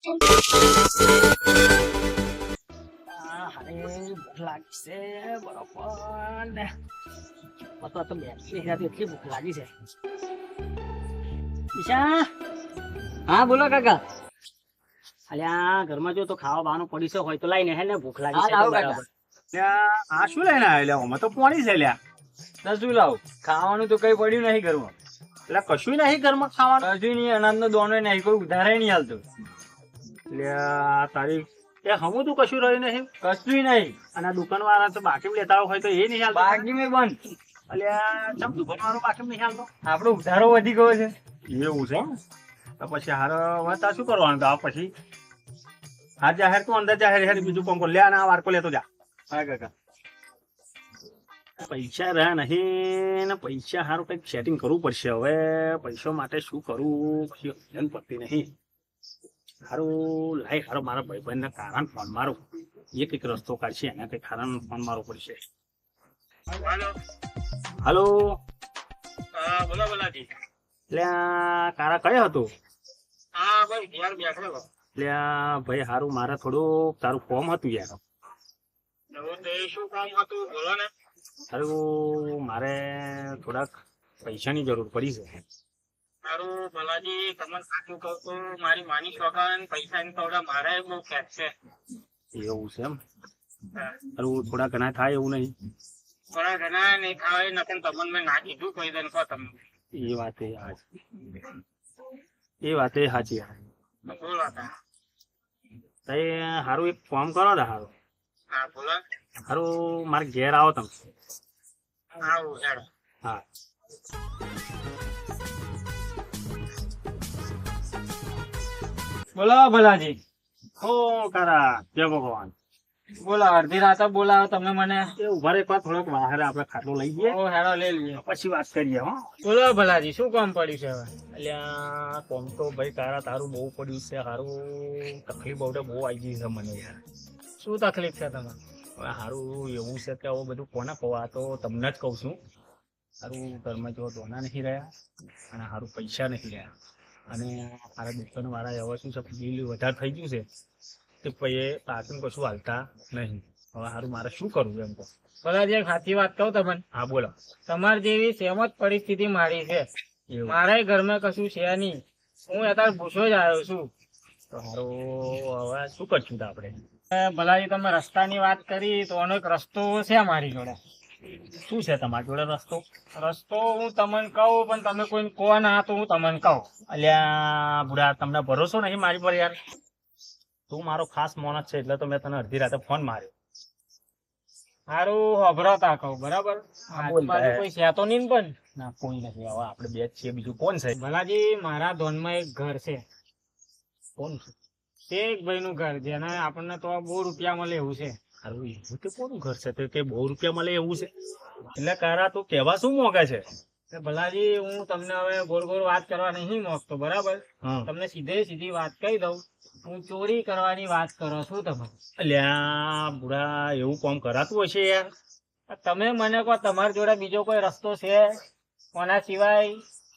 આ હારે ભૂખ લાગી છે બરોબર. ને તો બેસી છે એટલી ભૂખ લાગી છે. ઈશા હા બોલો કાકા. અલ્યા ઘરમાં જો તો ખાવા બાનું પડી છે હોય તો લાઈને હે ને ભૂખ લાગી છે કાકા. આ શું લઈને આવ્યો લ્યા? તો પાણી છે લ્યા તો શું લાવ? ખાવાનું તો કઈ પડ્યું નહીં ઘરમાં. એટલે કશું નહીં ઘરમાં ખાવાનું? કશું નહીં અનાજનો દોનો નહીં કોઈ ઉધારે નહીં હાલતું. લ્યા, તારી એ હમું તું કશું રહ્યું નહીં? કશું નહીં. અને આ દુકાન વાળા તો બાકી લેતા હોય તો એ નહીં હાલતો. બાકી મેં બંધ. એટલે ચમ દુકાન વાળો બાકી નહીં હાલતો? આપણો ઉધારો વધી ગયો છે. એવું છે તો પછી હારો હવે તાર શું કરવાનું? તો આ પછી હા જાહેર તું અંદર જાહેર હેર બીજું પંખો લે અને આ વારકો લેતો જા. હા કાકા. પૈસા રહ્યા નહીં ને પૈસા સારું કંઈક સેટિંગ કરવું પડશે હવે. પૈસા માટે શું કરવું પછી પડતી નહીં. હારું લાઈ સારું મારા ભાઈબંધને કારણ ફોન મારું. એ કંઈક રસ્તો કાઢશે એને કંઈક કારણ ફોન મારવો પડશે. હાલો. બોલો બોલાજી. એટલે કારા કયો હતો? હા ભાઈ બેઠો એટલે ભાઈ હારું મારે થોડુંક તારું ફોર્મ હતું યાર. શું કામ હતું? બોલો ને. હારું મારે થોડાક પૈસાની જરૂર પડી છે. મારું ભલાજી તમને સાચું કહું તો મારી માની શોખન પૈસાની થોડા મારે બહુ ખેંચ છે. એવું છે એમ? તારું થોડા ઘણા થાય એવું નહીં? થોડા ઘણા નહીં થાય નકર તમને મેં ના કીધું કોઈ દન કહો તમને. એ વાત એ હાચી. એ વાત એ હાચી. બોલો તા. તઈ હારું એક ફોર્મ કરો ને હારું. હા બોલો. હારું મારે ઘેર આવો તમે. આવો હેડો. હા. બોલો ભલાજી. ઓ કારા જય ભગવાન. બોલો અડધી રાતે બોલાવો તમે મને. ઊભા રે વાર થોડોક બહાર આપણે ખાટલો લઈ જઈએ. ઓ હેડો લઈ લઈએ. પછી વાત કરીએ હો. બોલો ભલાજી શું કામ પડ્યું છે હવે? અલ્યા કોમ તો ભાઈ તારા તારું બહુ પડ્યું છે હારું તકલીફ બહુ બહુ આવી ગઈ છે મને યાર. શું તકલીફ છે તમારે? હવે હારું એવું છે કે આવું બધું કોને કહું આ તો તમને જ કહું છું. સારું ઘરમાં જો દોના નહીં રહ્યા અને હારું પૈસા નહીં રહ્યા. અને મારા દુકાન વાળા એવો શું છે બિલ વધારે થઈ ગયું છે કે પછી પાછું કશું હાલતા નહીં. હવે હારું મારે શું કરવું એમ તો ભલાજી એક સાચી વાત કહું તમને. હા બોલો. તમારી જેવી સહેમત પરિસ્થિતિ મારી છે. મારા ઘરમાં કશું છે નહીં. હું અત્યારે ભૂસો જ આવ્યો છું. તો સારું હવે શું કરશું આપણે? ભલાજી તમે રસ્તાની વાત કરી તો આનો એક રસ્તો છે મારી જોડે. શું છે તમારી જોડે રસ્તો? રસ્તો હું તમને કહું પણ તમે કોઈ કહો ના તો હું તમને કહું. અલ્યા બુડા તમને ભરોસો નહીં મારી પર યાર. તું મારો ખાસ માણસ છે એટલે તો મેં તને અડધી રાતે ફોન માર્યો. સારું અભરાતા કહું બરાબર. કોઈ છે તો નહીં પણ ના કોઈ નથી. હવે આપણે બે જ છીએ બીજું કોણ છે? ભલાજી મારા ધોનમાં એક ઘર છે. કોણ છે? તે એક ભાઈનું ઘર જેને આપણને તો બહુ રૂપિયા મળે એવું છે. હારું એવું તે કોનું ઘર છે? તે કે બહુ રૂપિયા મળે એવું છે. એટલે કારા તું કહેવા શું મોગે છે? ભલાજી હું તમને હવે ગોળ ગોળ વાત કરવા નહીં માંગતો બરાબર? તમને સીધે સીધી વાત કહી દઉં. હું ચોરી કરવાની વાત કરો છું તમે. અલ્યા બુડા એવું કામ કરાતું હશે યાર? તમે મને કહો તમારી જોડે બીજો કોઈ રસ્તો છે? કોના સિવાય?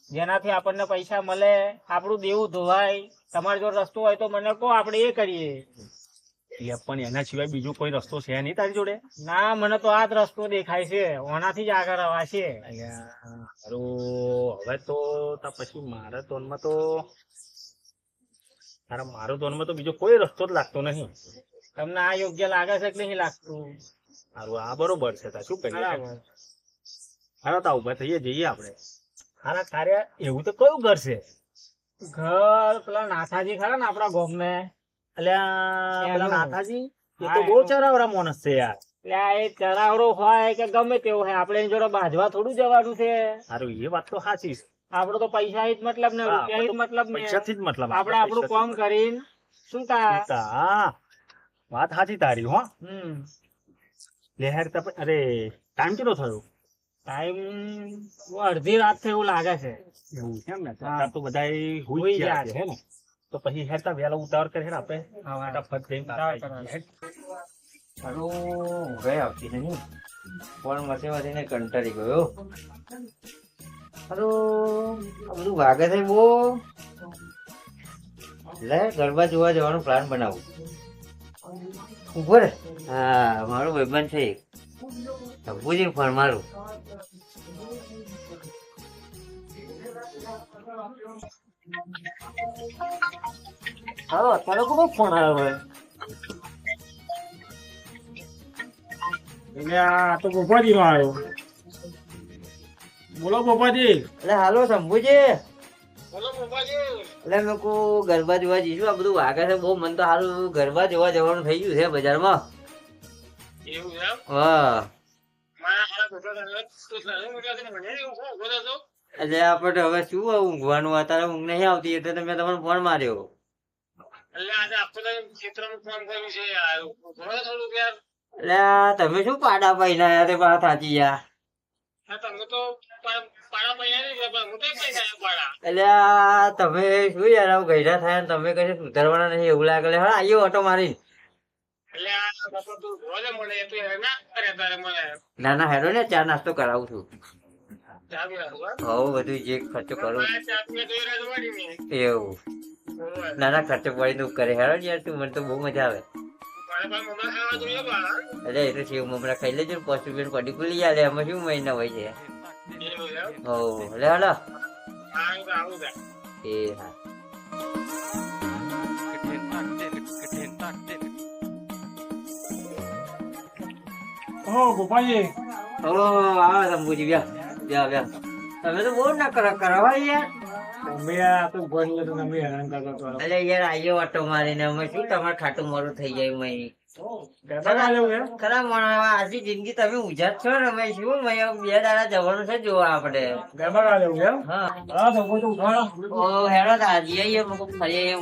જેનાથી આપણને પૈસા મળે? આપણું દેવું ધોવાય. તમારી જોડે રસ્તો હોય તો મને કહો આપણે એ કરીએ. પણ એના સિવાય બીજો કોઈ રસ્તો છે નહીં તારી જોડે? ના મને તો આ જ રસ્તો દેખાય છે. ઓનાથી જ આગળ અવાશે હવે તો પછી મારા તોનમાં તો તારા મારો તોનમાં તો બીજો કોઈ રસ્તો જ લાગતો નહીં. તમને આ યોગ્ય લાગે છે કે નહીં લાગતું? હારું આ બરોબર છે તા શું કરીએ? હારા તા ઊભા થઈએ જઈએ આપણે. હારા તારે એવું તો કયું ઘર છે? ઘર પેલા નાથાજી ખરા ને આપણા ગામને અલ્યા નાથાજી એ તો બહુ ચરાવરા માણસ છે યાર. એટલે એ ચરાવડો હોય કે ગમે તેવો હોય આપણે એની જોડે બાજવા થોડું જવાનું છે. હારું એ વાત તો સાચી છે. આપડે તો પૈસા જ મતલબ ને રૂપિયા જ મતલબ ને. પૈસાથી જ મતલબ આપણે આપણું કામ કરીને શું તા વાત સાચી તારી હો. લેહર લે હેર તા પ- અરે ટાઈમ કેટલો થયો? ટાઈમ અડધી રાત થયું એવું લાગે છે. એવું છે ને? તો બધા હુઈ હુઈ ગયા ગયા છે. હે ને? તો પછી હેરતા વેલા ઉતાવળ કરે ને આપણે? ફટ જઈને હાલો ઊંઘાઈ આવતી નહીં પણ મસે મસીને કંટાળી ગયો. હાલો આ બધું વાગે છે બહુ. લે ગરબા જોવા જવાનો પ્લાન બનાવું. ઉપર હા મારો ભાઈબંધ છે એક. શંભુજી ફોન મારું. હાલો અત્યારે કોનો ફોન આવ્યો ભાઈ એટલે આ તો ગોપાજી નો આવ્યો બોલો ગોપાજી એટલે હાલો શંભુજી. બોલો એટલે મેં કહું ગરબા જોવા જઈશું. આ બધું વાગે છે બહુ મન તો સારું ગરબા જોવા જવાનું થઈ ગયું છે બજારમાં. એવું હા. હારા એટલે આપણે હવે શું ઊંઘવાનું? અત્યારે ઊંઘ નહીં આવતી એટલે તો મેં તમને ફોન માર્યો. એટલે આજે આખો ક્ષેત્રમાં ફોન કર્યું છે યાર. યાર. એટલે તમે શું પાડા તે પાછા થાચી ગયા તમે તમે શું યાર આવું ગયડા થયા તમે કઈ સુધારવાના નહીં એવું લાગે હા આયો ઓટો મારી યાર ના ના ના હેડો ને ચા નાસ્તો કરાવું છું. જાગી બધું જે ખર્ચો કરો. એવું. ઓય. ના ના ખર્ચો પડી તું કરે. હેડો યાર તું મને તો બહુ મજા આવે. એ તો સેવ મમરા ખાઈ લેજો પાંચ રૂપિયા પડી ખુલી આલે. એમાં શું મહિના હોય છે? આવું આવું થાય એ હા. ઓ ગોપાલજી ઓ આ શંભુજી વ્યા. વ્યા વ્યા. તમે તો બહુ ના કરો કરવા યાર. તમે આ તો ભણ લે તો તમે હેરાન કરતા કરો અરે યાર આયો ઓટો મારીને. અમે શું તમારે ખાટું મોડું થઈ જાય મય ખરા માણસ આજી જિંદગી તમે ઉજાત છો ને? અમે શું મય બે દાડા જવાનું છે જોવા આપણે. ગરબા ગાવા જવું એમ હા. હા તો કોઈ તો ઉઠાડો. ઓ હેડો તો આજે આવીએ ફરી આવીએ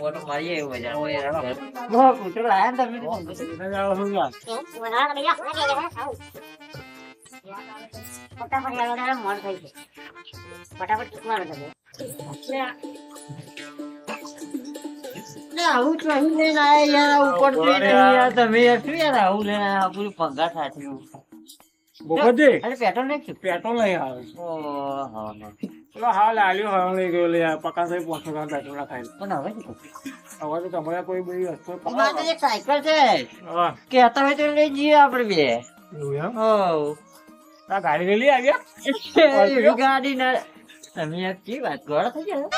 ઓટો મારીએ એવું મજા ઓ યાર બહુ કૂતરો લાયા ને તમે એને ગાવા શું યાર ને આવું તો લઈને આયા યાર ઉપર તો યાર. તમે યાર શું યાર આવું લઈને આયા? આ પૂરું ભંગાર સાચવ્યું અરે પેટ્રોલ નાખ્યું પેટ્રોલ નહીં આવે. ઓહો પેલો હા લાલ્યો હા લઈ ગયો લે પકા થઈ પાંચસો ગ્રામ પેટ્રોલ ના ખાઈ પણ હવે હવે તો તમારે કોઈ બધી વસ્તુ અમારે તો એક સાયકલ છે. કહેતા હોય તો લઈ જઈએ આપણે બે. એવું એમ? હો આ ગાડી લઈ આવ્યા ગાડી ના તમે કેવી વાત કરો થઈ ગયા?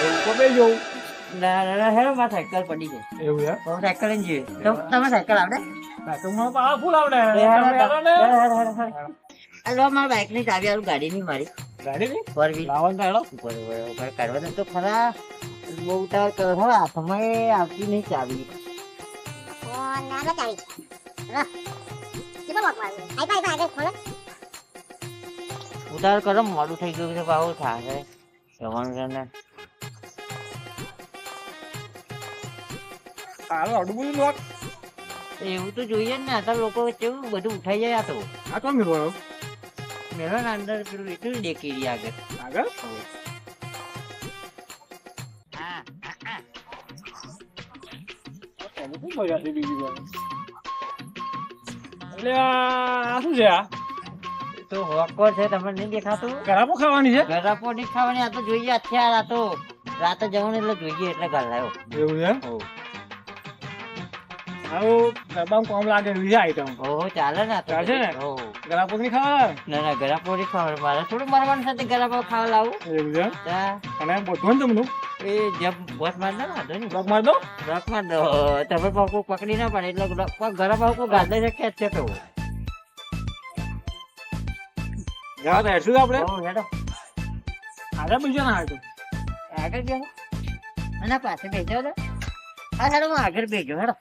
એવું તો બે જવું ના ના ના હેરો મારી સાયકલ પડી છે. એવું એમ તો સાયકલ લઈને જઈએ. તમ- તમે સાયકલ આવડે? પેટ્રોલમાં પાવર ફૂલ આવડે. હેરો તમે હેરો ને? હેરો, હેરો, હેરો, હેરો. આ લો મારા બાઇકની ચાવી આલું ગાડી ની મારી. ગાડી ની ફોર વ્હીલ લાવવાનું તો ઉપર ઉપર કાઢવા તો ખરા. બહુ ઉતાવળ કરો. એ આવતી નહીં ચાવી. ઉતાવળ કરો મોડું થઈ ગયું છે બહુ થાય જવાનું છે ને. તારો અડું બધું લોક એવું તો જોઈએ જ ને અત્યારે લોકો કેવું બધું ઉઠાઈ જાય આ તો. આ કોણ મેળવો મેળો ને અંદર પેલું એટલું દેખી આગળ. આગળ? હા તમે શું મજા છે બીજી વાર? એટલે આ શું છે આ? તો હોકો છે તમને નહીં દેખાતું? ગરાપો ખાવાની છે? ગરાપો નહીં ખાવાની આ તો જોઈએ અત્યારે આ તો રાતે જવાનું એટલે જોઈએ એટલે ગલાયો એવું છે? આવું ગરબામાં કોમ લાગે એવી છે આઈટમ ઓહો ચાલે ને ચાલશે ને? ગરાપો નહીં ખાવા ના ના ગરાપો નહીં ખાવાનું. મારે થોડું મારવાનું સાથે ગરાપો ખાવા લાવું. એવું છે? અને બધું ને તમનું? એ જબ બોસ માર ના દો? રક માર દો. તમે પકડી ના પડે એટલે ગરાપો કોઈ ગાદે છે કે છે તો. જવા તો હેડશું આપણે? હેડો આગળ બીજો ના આવ્યો આગળ ગયો મને પાસે બેસો ને હા હેડો હું આગળ બેજો હેડો.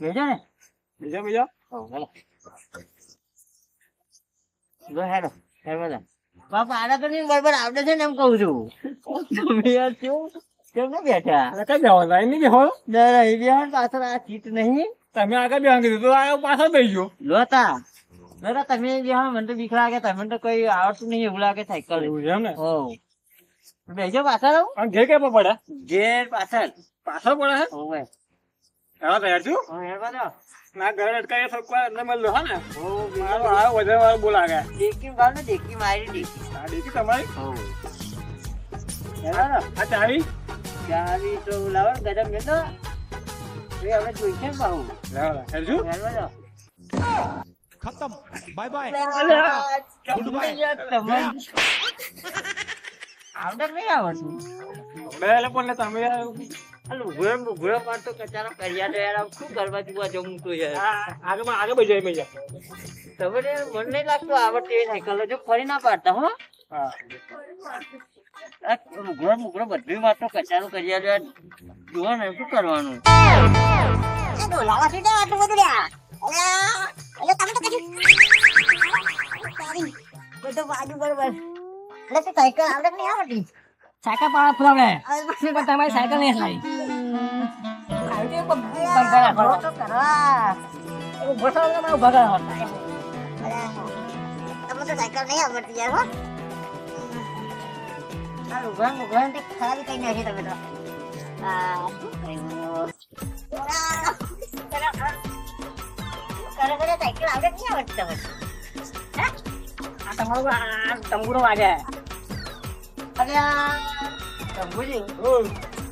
બેજો ને. બીજો બીજો? Oh, હેડો લો હેડો. હેડો બાપા આડા તો નહીં બરાબર આવડે છે ને એમ કહું છું. તમે યાર કેવું? કેમ ના બેઠા? કઈ જવા લાઈન નહીં બેહો. ના ના એ બેહો પાછળ આ સીટ નહીં. તમે આગળ કીધું તો આ પાછળ બેસી લોતા લોતા તમે બેહો મને તો બીક લાગે તમને તો કઈ આવડતું નહીં એવું લાગે સાયકલ. એવું છે એમ ને? ઓ બેજો પાછળ આવું અને ઘેર ક્યાં પડે? ઘેર પાછળ. પાછળ પડે હે? ઓવે જવા તો હેડશું ઓ હેડવા દો. ના ઘરે અટકાય તો કોઈ મળ્યો હા ને? ઓ મારો આ વધારે વાર બોલાગે દેખી ગાવ ને દેખી મારી દેખી આ દેખી તમારી? હેલો આ ચાવી? ચાવી તો લાવો ને ગરમ લેતો એ હવે જોઈશે ને બાહુ. લાવો. હેરજુ? હેલો ખતમ બાય બાય ગુડ બાય આવડત નહીં આવડતું. બે લોકોને તમે હાલો ઘોડા ઘોડા મારતો કચારો કર્યા તો યાર શું કરવા જુવા જમું તો યાર. આગળ આગળ બજાય મજા. તમને મને નહીં લાગતું આવડતી એવી સાયકલ જો ફરી ના પાડતા હો. મુગરો મુગરો બધી વાતો કચારો કર્યા જોવા ને શું કરવાનું? ડોલાવા સુધી વાતો બધું સાયકલ પણ તમારી સાયકલ નહીં સારી આવડે પણ બંધ રાખો. ઊભો થાવ ને મારે ઊભા કરો. આ ઉઘડા ને ઉઘડા ને તે ખાલી કઈ નાખી તમે તો. આ શું કર્યું? આ તમારું આ તંબુરો વાગે. અરે આ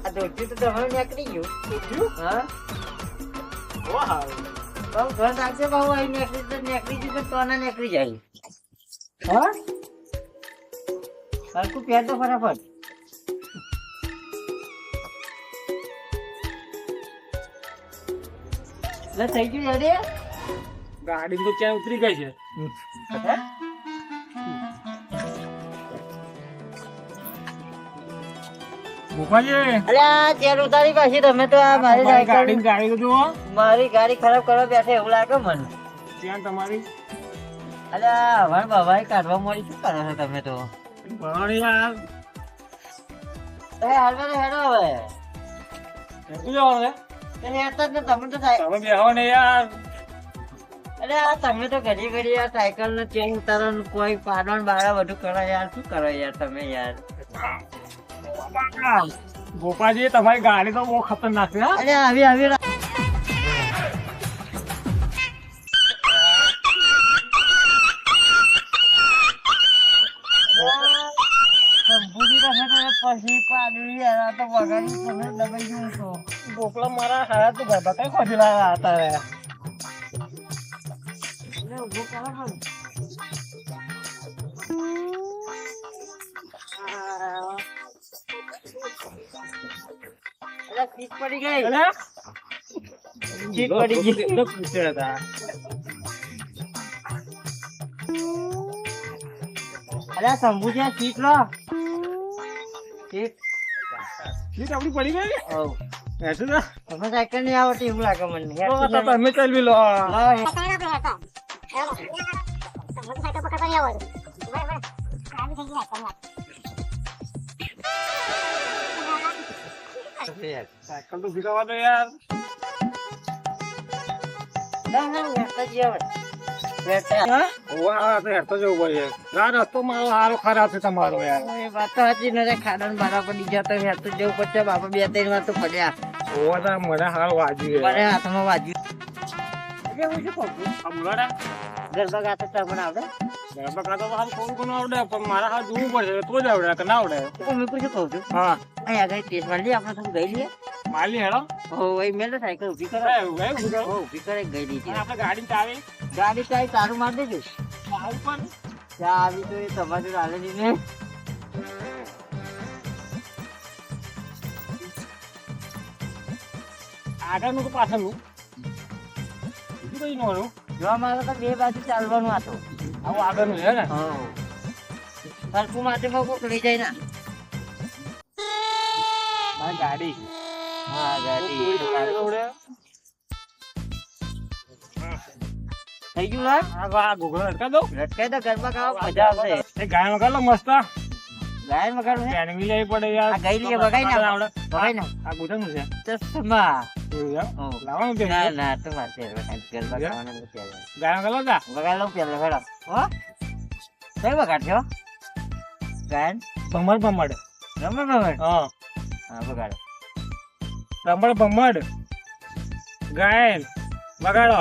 આ ધોતી તો તમારું નીકળી ગયું. હા. બહુ સારું. બહુ ઘર રાખજે બહુ અહીં નીકળી તો નીકળી ગયું તો તોને નીકળી જાય. હા? હલકું પહેર તો ફટાફટ. લે થઈ ગયું રેડી ગાડી તો ક્યાં ઉતરી ગઈ છે. તો મારી ગાડી તો ખરાબ કરવા બેઠે એવું લાગે મને. ત્યાં તમારી? અલ્યા હવે બવાઈ કાઢવા મળી શું કરો છો તમે તો? ભરણી યાર. એ હાલવા દે હેડો હવે. જવાનું હેડતા જ ને તમે તો થાય. તમે બેહો ને યાર. અરે આ તમે તો ઘડી ઘડી આ સાયકલ નો ચેન ઉતારો કોઈ પાડવાનું બાળા બધું કરો યાર. શું કરો યાર તમે યાર? ગોપાજી તમારી ગાડી તો બહુ ખતરનાક છે હા? અરે આવી આવી પછી તો તમે દબાઈ ગયું મારા હાથ તો ગરબા કઈ ખોજી લાવ્યા હતા એટલે ઊભું કરો પણ. અરે પડી ગઈ? અરે પડી ગઈ. કેટલો ખુશી હતા અરે શંભુજી આ સીટ લો સીટ સીટ આપડી પડી ગઈ? હવ એસું ના તમે સાયકલ નહીં આવડતી એવું લાગે મને. તમે ચલવી લો લાવો, હે. સાયકલ તો શીખવા દો યાર ના, ના, હેઠળ જઈએ હવે. હેઠળ. વાહ તો તમારો યાર ને ખાડા બારા પડી ગયા તો હેઠળ જવું પડશે બાપા બે ત્રણ વાર તો પડ્યા મને હાલ વાજ્યું પડે હાથમાં વાજ્યું એટલે હું શું કહું છું હમણાં ગરબા ગાતા તમને આવડે. ગરબા ખાતો તો હાલ થોડું ઘણું આવડે પણ મારા હાથ જોવું પડશે તો જ આવડે કે ના આવડે. તો મેં શું કહું છું? હા. અહીં આગળ ટેસ્ટ મારી આપણે થોડું ગઈ લઈએ. માલી હેડો. હો ભાઈ મેં તો સાયકલ ઊભી કરે. ઊભી કરે ગઈ લીધી આપણે ગાડી ચાવી. ગાડી ચાવી તારું માર દેજો. ચાવી પણ. તો એ તમારે જોડે ને. આગળનું તો પાછળનું? બીજું કઈ નોનું જોવા મારે તો બે બાજુ ચાલવાનું હતું આવું આગળનું છે ને? હો. સરખું માટે માં કોક લઈ જાય ના? ગાડી. હા ગાડી. થઈ ગયું આ ઘોઘરો અટકા દો લટકાઈ દો ગરબા ખાવા મજા આવશે એ ગાય વગાડ લો મસ્ત. ગાયન વગાડું છે લેવી પડે યાર. આ ગઈ લઈએ વગાઈ ના વગાઈ ના આ ગુજરાતનું છે. ચશ્મા લાવવાનું છે ના ના તો મારશે ગરબા નથી આવ્યા. ગાય વગાડ તા? વગાડ લઉં પેલા હેડો હો? કઈ વગાડશો? ગાયન? ભમર ભમડ. રમણ રમણ? હા. હા વગાડો. ભમર ભમડ. ગાયન. વગાડો.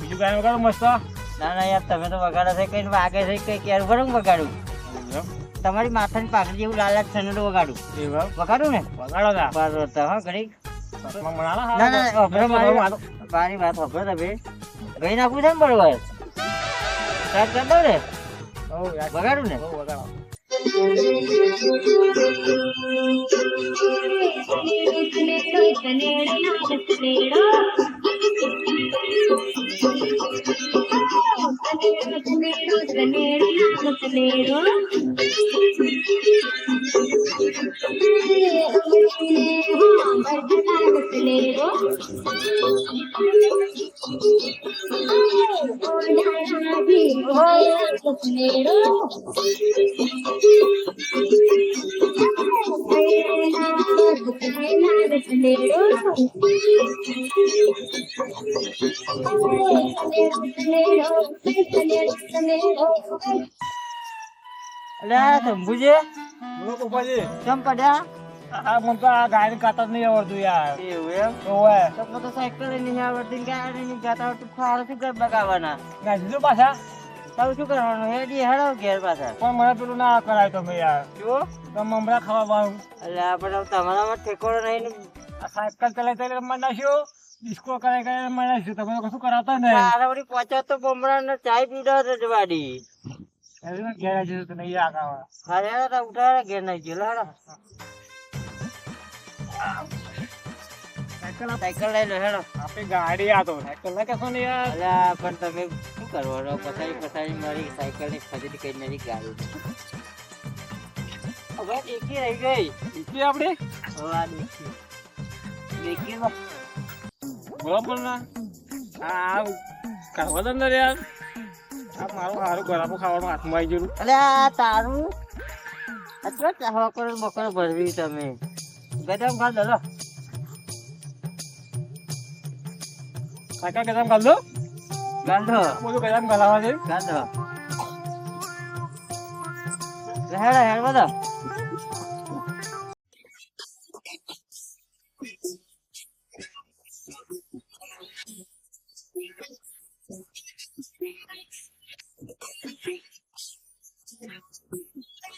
બીજું ગાયન વગાડો મસ્ત. ના ના યાર તમે તો વગાડો છે કઈ વાગે છે કઈ ક્યારે? ભરું વગાડું. તમારી માથાની પાકડી જેવું લાલ છે ને વગાડું. વગાડું ને? વગાડો ના બરોબર હા ઘડી ના ના અભરો મારી વાત. વાપરો તમે. ગઈ નાખું છે ને બરોબર? સ્ટાર્ટ કરી દઉં ને. વગાડું ને? વગાડો. నేడు એટલે આ શંભુજી. બોલો પપ્પાજી. કેમ પડ્યા? આ મને તો આ ગાયન કાતા નહીં આવડતું યાર. એવું એમ? ઓવે તો તો સાયકલ નહીં આવડતી કે નહીં જાતા આવડતું. ફાળો શું કર બગાવવાના? ગાય પાછા? તારું શું કરવાનું? હેડી હેડો ઘેર પાછા. પણ મને પેલું ના કરાય તમે યાર. શું? તમે ખાવા વાળું. એટલે આપણે તમારામાં ઠેકોડો નહીં સાયકલ ચલાવી ચલાવી રમવા નાખ્યો ડિસ્કો કરાય કરાય રમવા નાખ્યો તમે કશું કરાવતા નહીં. તારા વળી પહોંચ્યો તો બમરા ને ચાય પીડો રજવાડી ઘેર જશે તો નહીં આગાવા અરે તો ઉઠાડો ઘેર નહીં ગયેલો હેડો સાયકલ સાયકલ લઈ લો હેડો. આપણી ગાડી આ તો સાયકલ ના કહેશો ને યાર. અલ્યા પણ તમે શું કરવાનો પસારી પસારી મારી સાયકલની ખરીદી કરી નથી ગાડી હવે એકી રહી ગઈ. આપણી? હા દેખી. દેખી બરોબર ના? આ કરવા દો યાર. તારું અથવા ચાહવા કરો બકરો ભરવી તમે ગરમ ખા દો સાયકલ કદમ ગાલ દો ગાંધો બધું કદમ ગાલાવા છે ગાંધો હેડો હેડ બધો